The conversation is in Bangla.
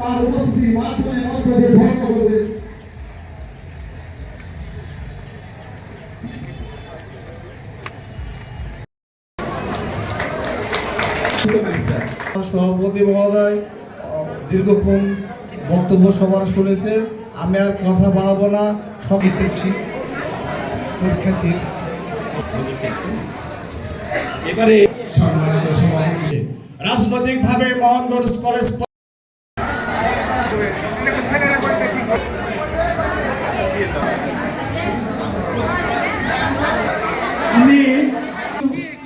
তার উপস্থিতির মাধ্যমে মধ্যে করবেন সভাপতি মহোদয় দীর্ঘক্ষণ বক্তব্য সবার শুনেছে আমি আর কথা বাড়াবো না সব এসেছি পরীক্ষার্থী এবারে সম্মানিত সভাপতি রাজনৈতিকভাবে মোহনগঞ্জ কলেজ Me.